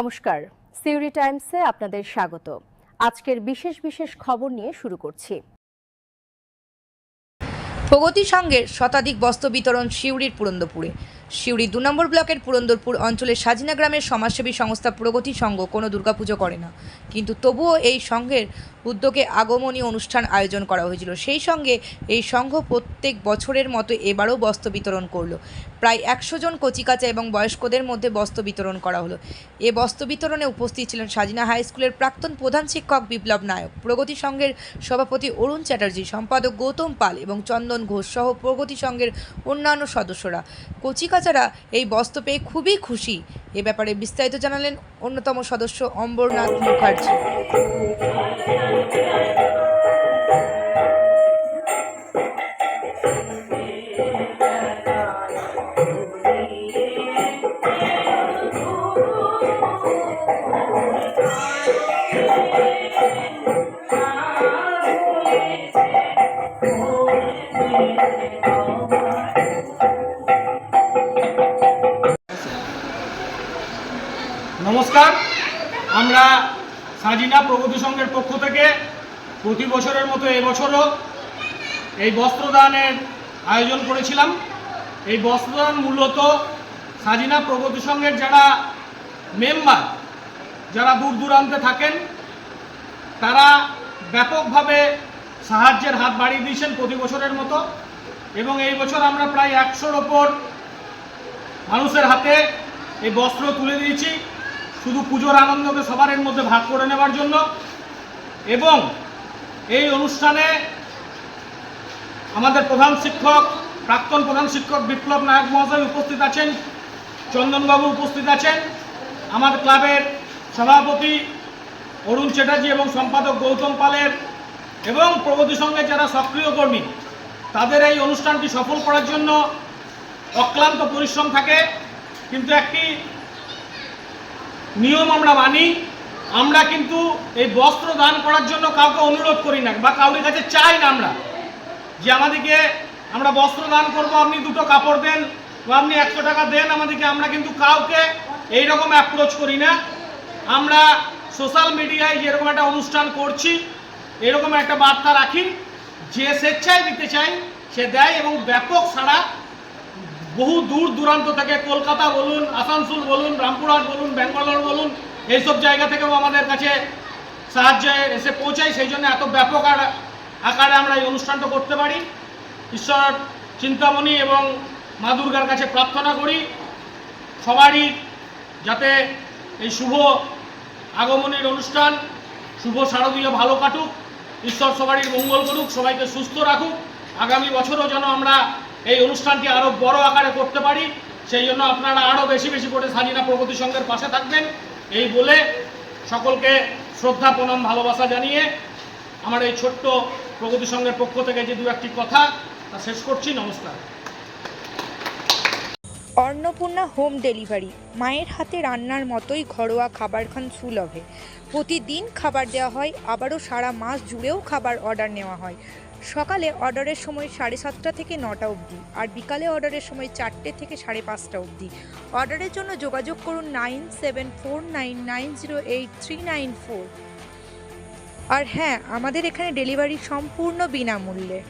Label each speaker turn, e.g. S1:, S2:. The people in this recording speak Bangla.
S1: নমস্কার। সিউরি টাইমসে আপনাদের স্বাগত। আজকের বিশেষ বিশেষ খবর নিয়ে শুরু করছি।
S2: প্রগতি সংঘের শতাধিক বস্ত্র বিতরণ সিউড়ির পুরন্দরপুরে সিউড়ি দু নম্বর ব্লকের পুরন্দরপুর অঞ্চলের সাজিনা গ্রামের সমাজসেবী সংস্থা প্রগতি সংঘ কোনো দুর্গাপুজো করে না। কিন্তু তবুও এই সংঘের উদ্যোগে আগমনী অনুষ্ঠান আয়োজন করা হয়েছিল। সেই সঙ্গে এই সংঘ প্রত্যেক বছরের মতো এবারও বস্ত্র বিতরণ করল। প্রায় একশো জন কচিকাচা এবং বয়স্কদের মধ্যে বস্ত্র বিতরণ করা হলো। এ বস্ত্র বিতরণে উপস্থিত ছিলেন সাজিনা হাই স্কুলের প্রাক্তন প্রধান শিক্ষক বিপ্লব নায়ক, প্রগতি সংঘের সভাপতি অরুণ চ্যাটার্জি, সম্পাদক গৌতম পাল এবং চন্দন ঘোষ সহ প্রগতি সংঘের অন্যান্য সদস্যরা। কচিকাচারা এই বস্ত্র পেয়ে খুবই খুশি। এ ব্যাপারে বিস্তারিত জানালেন অন্যতম সদস্য অম্বরনাথ মুখার্জি।
S3: নমস্কার। আমরা সাজিনা প্রগতি সংঘের পক্ষ থেকে প্রতি বছরের মতো এবছরও এই বস্ত্রদানের আয়োজন করেছিলাম। এই বস্ত্রদান মূলত সাজিনা প্রগতি সংঘের যারা মেম্বার, যারা দূর দূরান্তে থাকেন, তারা ব্যাপকভাবে সাহায্যের হাত বাড়িয়ে দিয়েছেন প্রতি বছরের মতো এবং এই বছর আমরা প্রায় একশোর ওপর মানুষের হাতে এই বস্ত্র তুলে দিয়েছি। শুধু পুজোর আনন্দকে সবার মধ্যে ভাগ করে নেবার জন্য এবং এই অনুষ্ঠানে আমাদের প্রধান শিক্ষক, প্রাক্তন প্রধান শিক্ষক বিপ্লব নায়ক মহাশয় উপস্থিত আছেন, চন্দনবাবু উপস্থিত আছেন আমার ক্লাবের সভাপতি অরুণ চ্যাটার্জি এবং সম্পাদক গৌতম পালের এবং প্রগতি সঙ্গে যারা সক্রিয় কর্মী, তাদের এই অনুষ্ঠানটি সফল করার জন্য অক্লান্ত পরিশ্রম থাকে। কিন্তু একটি নিয়ম আমরা মানি, আমরা কিন্তু এই বস্ত্র দান করার জন্য কাউকে অনুরোধ করি না বা কাউরির কাছে চাই না আমরা যে আমাদেরকে আমরা বস্ত্র দান করব, আপনি দুটো কাপড় দেন বা আপনি একশো টাকা দেন, আমাদেরকে আমরা কিন্তু কাউকে এই রকম অ্যাপ্রোচ করি না। আমরা সোশ্যাল মিডিয়ায় যেরকম একটা অনুষ্ঠান করছি, এরকম একটা বার্তা রাখি, যে স্বেচ্ছায় দিতে চাই সে দেয় এবং ব্যাপক সাড়া বহু দূর দূরান্ত থেকে কলকাতা বলুন, আসানসোল বলুন, রামপুরহাট বলুন, ব্যাঙ্গালোর বলুন, এইসব জায়গা থেকেও আমাদের কাছে সাহায্যে এসে পৌঁছায়। সেই জন্য এত ব্যাপক আকারে আমরা এই অনুষ্ঠানটা করতে পারি। ঈশ্বর চিন্তামণি এবং মা দুর্গার কাছে প্রার্থনা করি, সবারই যাতে এই শুভ আগমনের অনুষ্ঠান, শুভ শারদীয় ভালো কাটুক। ঈশ্বর সবারই মঙ্গল করুক, সবাইকে সুস্থ রাখুক। আগামী বছরও যেন আমরা এই অনুষ্ঠানটি আরও বড় আকারে করতে পারি। সেই জন্য আপনারা আরও বেশি বেশি করে সাজিনা প্রগতি সংঘের পাশে থাকবেন। এই বলে সকলকে শ্রদ্ধা, প্রণাম, ভালোবাসা জানিয়ে আমার এই ছোট্ট প্রগতি সংঘের পক্ষ থেকে যে দু একটি কথা তা শেষ করছি। নমস্কার।
S2: Annapurna home delivery. মায়ের হাতে রান্নার মতোই ঘরোয়া খাবার খান সুলভে। প্রতিদিন খাবার দেওয়া হয়, আবারও সারা মাস জুড়েও খাবার অর্ডার নেওয়া হয়। সকালে অর্ডারের সময় সাড়ে সাতটা থেকে নটা অবধি আর বিকালে অর্ডারের সময় চারটে থেকে সাড়ে পাঁচটা অবধি। অর্ডারের জন্য যোগাযোগ করুন nine seven four nine nine zero eight three nine four. আর হ্যাঁ আমাদের এখানে ডেলিভারি সম্পূর্ণ বিনামূল্যে।